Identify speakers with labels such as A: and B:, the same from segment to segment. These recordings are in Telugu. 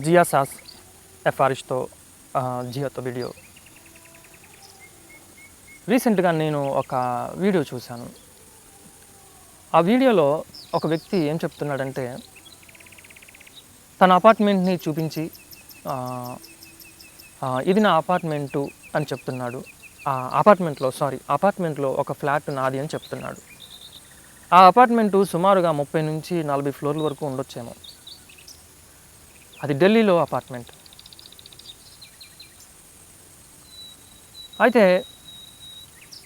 A: జియా సాస్ ఎఫ్ఆర్ఎస్తో జియోతో వీడియో రీసెంట్గా నేను ఒక వీడియో చూశాను. ఆ వీడియోలో ఒక వ్యక్తి ఏం చెప్తున్నాడంటే తన అపార్ట్మెంట్ని చూపించి ఇది నా అపార్ట్మెంటు అని చెప్తున్నాడు. ఆ అపార్ట్మెంట్లో సారీ అపార్ట్మెంట్లో ఒక ఫ్లాట్ నాది అని చెప్తున్నాడు. ఆ అపార్ట్మెంటు సుమారుగా ముప్పై నుంచి నలభై ఫ్లోర్ల వరకు ఉండొచ్చేమో. అది ఢిల్లీలో అపార్ట్మెంట్ అయితే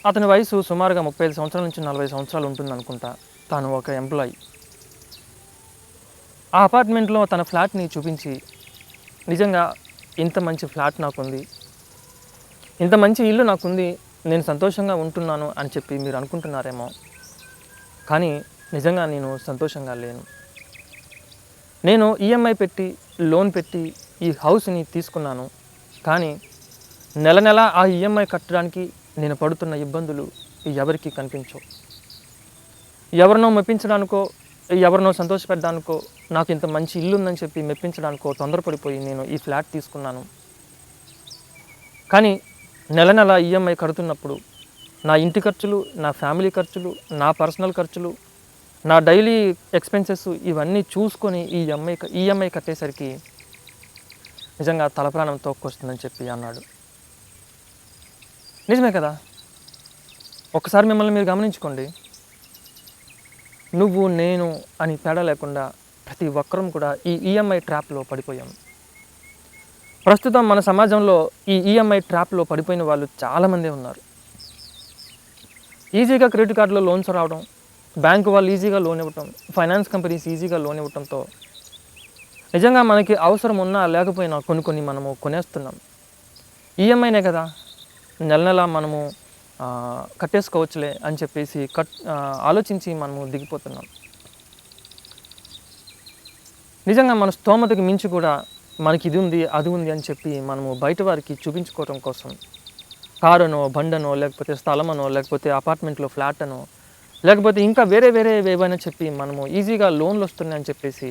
A: అతని వయసు సుమారుగా ముప్పై ఐదు సంవత్సరాల నుంచి నలభై సంవత్సరాలు ఉంటుంది అనుకుంటా తాను ఒక ఎంప్లాయీ ఆ అపార్ట్మెంట్లో తన ఫ్లాట్ని చూపించి నిజంగా ఇంత మంచి ఫ్లాట్ నాకుంది. ఇంత మంచి ఇల్లు నాకుంది. నేను సంతోషంగా ఉంటున్నాను అని చెప్పి మీరు అనుకుంటున్నారేమో. కానీ నిజంగా నేను సంతోషంగా లేను. నేను ఈఎంఐ పెట్టి లోన్ పెట్టి ఈ హౌస్ని తీసుకున్నాను. కానీ నెల నెల ఆ ఈఎంఐ కట్టడానికి నేను పడుతున్న ఇబ్బందులు ఎవరికి కనిపించవు. ఎవరినో మెప్పించడానికో ఎవరినో సంతోషపెట్టడానికో నాకు ఇంత మంచి ఇల్లు ఉందని చెప్పి మెప్పించడానికో తొందరపడిపోయి నేను ఈ ఫ్లాట్ తీసుకున్నాను. కానీ నెల నెల ఈఎంఐ కడుతున్నప్పుడు నా ఇంటి ఖర్చులు నా ఫ్యామిలీ ఖర్చులు నా పర్సనల్ ఖర్చులు నా డైలీ ఎక్స్పెన్సెస్ ఇవన్నీ చూసుకొని ఈ ఈఎంఐ ఈఎంఐ కట్టేసరికి నిజంగా తలప్రాణం తోక్కొస్తుందని చెప్పి అన్నాడు. నిజమే కదా? ఒక్కసారి మిమ్మల్ని మీరు గమనించుకోండి. నువ్వు నేను అని తేడా లేకుండా ప్రతి ఒక్కరం కూడా ఈ ఈఎంఐ ట్రాప్లో పడిపోయాం. ప్రస్తుతం మన సమాజంలో ఈ ఈఎంఐ ట్రాప్లో పడిపోయిన వాళ్ళు చాలామందే ఉన్నారు. ఈజీగా క్రెడిట్ కార్డులో లోన్స్ రావడం బ్యాంకు వాళ్ళు ఈజీగా లోన్ ఇవ్వటం ఫైనాన్స్ కంపెనీస్ ఈజీగా లోన్ ఇవ్వటంతో నిజంగా మనకి అవసరం ఉన్నా లేకపోయినా కొన్ని కొన్ని మనము కొనేస్తున్నాం. ఈఎంఐనే కదా నెల నెల మనము కట్టేసుకోవచ్చులే అని చెప్పేసి కట్ ఆలోచించి మనము దిగిపోతున్నాం. నిజంగా మన స్తోమతకి మించి కూడా మనకి ఇది ఉంది అది ఉంది అని చెప్పి మనము బయట వారికి చూపించుకోవడం కోసం కారునో బండనో లేకపోతే స్థలమనో లేకపోతే అపార్ట్మెంట్లో ఫ్లాట్ అనో లేకపోతే ఇంకా వేరే వేరే ఏవైనా చెప్పి మనము ఈజీగా లోన్లు వస్తున్నాయని చెప్పేసి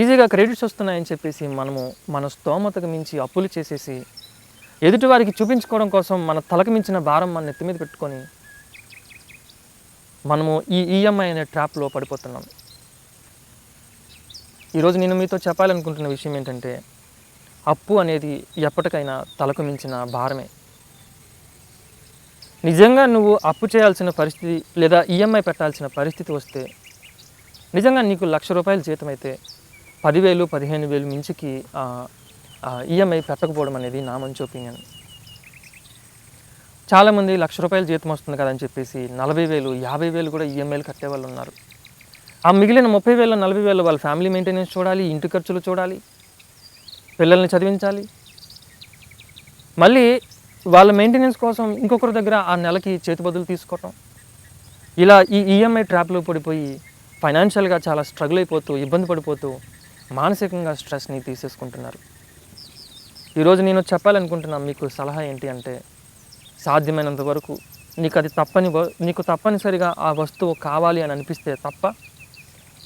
A: ఈజీగా క్రెడిట్స్ వస్తున్నాయని చెప్పేసి మనము మన స్తోమతకు మించి అప్పులు చేసేసి ఎదుటి వారికి చూపించుకోవడం కోసం మన తలకు మించిన భారం మన నెత్తి మీద పెట్టుకొని మనము ఈ ఈఎంఐ అనే ట్రాప్లో పడిపోతున్నాం. ఈరోజు నేను మీతో చెప్పాలనుకుంటున్న విషయం ఏంటంటే అప్పు అనేది ఎప్పటికైనా తలకు మించిన భారమే. నిజంగా నువ్వు అప్పు చేయాల్సిన పరిస్థితి లేదా ఈఎంఐ పెట్టాల్సిన పరిస్థితి వస్తే నిజంగా నీకు లక్ష రూపాయల జీతం అయితే పదివేలు పదిహేను వేలు మించికి ఈఎంఐ పెట్టకపోవడం అనేది నా మంచి ఒపీనియన్. చాలామంది లక్ష రూపాయల జీతం వస్తుంది కదా అని చెప్పేసి నలభై వేలు యాభై వేలు కూడా ఈఎంఐలు కట్టే వాళ్ళు ఉన్నారు. ఆ మిగిలిన ముప్పై వేలు నలభై వేలు వాళ్ళ ఫ్యామిలీ మెయింటెనెన్స్ చూడాలి ఇంటి ఖర్చులు చూడాలి పిల్లల్ని చదివించాలి. మళ్ళీ వాళ్ళ మెయింటెనెన్స్ కోసం ఇంకొకరి దగ్గర ఆ నెలకి చేతిబదులు తీసుకోవటం. ఇలా ఈ ఈఎంఐ ట్రాప్లో పడిపోయి ఫైనాన్షియల్గా చాలా స్ట్రగుల్ అయిపోతూ ఇబ్బంది పడిపోతూ మానసికంగా స్ట్రెస్ని తీసేసుకుంటున్నారు. ఈరోజు నేను చెప్పాలనుకుంటున్నాను మీకు సలహా ఏంటి అంటే సాధ్యమైనంత వరకు నీకు అది తప్పని నీకు తప్పనిసరిగా ఆ వస్తువు కావాలి అని అనిపిస్తే తప్ప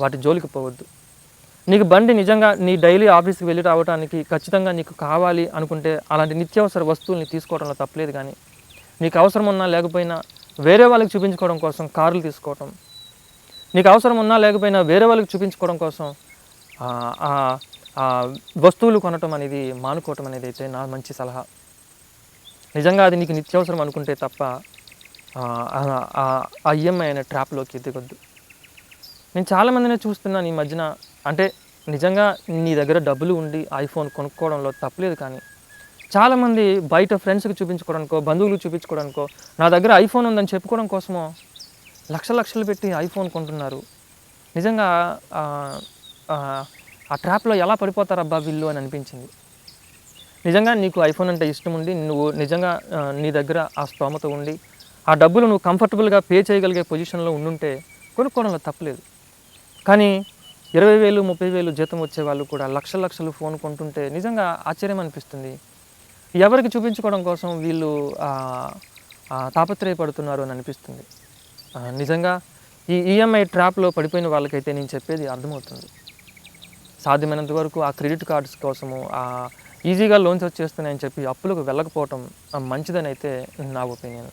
A: వాటి జోలికి పోవద్దు. నీకు బండి నిజంగా నీ డైలీ ఆఫీస్కి వెళ్ళి రావడానికి ఖచ్చితంగా నీకు కావాలి అనుకుంటే అలాంటి నిత్యావసర వస్తువుల్ని తీసుకోవడంలో తప్పలేదు కానీ నీకు అవసరం ఉన్నా లేకపోయినా వేరే వాళ్ళకి చూపించుకోవడం కోసం కార్లు తీసుకోవడం నీకు అవసరం ఉన్నా లేకపోయినా వేరే వాళ్ళకి చూపించుకోవడం కోసం ఆ, వస్తువులు కొనటం అనేది మానుకోవటం అనేది అయితే నా మంచి సలహా. నిజంగా అది నీకు నిత్యావసరం అనుకుంటే తప్ప ఆ, ఆ ఈఎంఐ అనే ట్రాప్లోకి దిగొద్దు నేను చాలామందినే చూస్తున్నాను ఈ మధ్యన. అంటే నిజంగా నీ దగ్గర డబ్బులు ఉండి ఐఫోన్ కొనుక్కోవడంలో తప్పలేదు కానీ చాలామంది బయట ఫ్రెండ్స్కి చూపించుకోవడానికో బంధువులకు చూపించుకోవడానికో నా దగ్గర ఐఫోన్ ఉందని చెప్పుకోవడం కోసమో లక్ష లక్షలు పెట్టి ఐఫోన్ కొంటున్నారు. నిజంగా ఆ, ట్రాప్లో ఎలా పడిపోతారబ్బా వీళ్ళు అని అనిపించింది. నిజంగా నీకు ఐఫోన్ అంటే ఇష్టం ఉండి నువ్వు నిజంగా నీ దగ్గర ఆ స్తోమత ఉండి ఆ డబ్బులు నువ్వు కంఫర్టబుల్గా పే చేయగలిగే పొజిషన్లో ఉండుంటే కొనుక్కోవడంలో తప్పలేదు. కానీ ఇరవై వేలు ముప్పై వేలు జీతం వచ్చే వాళ్ళు కూడా లక్ష లక్షలు ఫోన్ కొంటుంటే నిజంగా ఆశ్చర్యం అనిపిస్తుంది. ఎవరికి చూపించుకోవడం కోసం వీళ్ళు తాపత్రయపడుతున్నారు అని అనిపిస్తుంది. నిజంగా ఈ ఈఎంఐ ట్రాప్లో పడిపోయిన వాళ్ళకైతే నేను చెప్పేది అర్థమవుతుంది. సాధ్యమైనంత వరకు ఆ క్రెడిట్ కార్డ్స్ కోసము ఆ ఈజీగా లోన్స్ వచ్చేస్తున్నాయని చెప్పి అప్పులకు వెళ్ళకపోవటం మంచిదని అయితే నా ఒపీనియన్.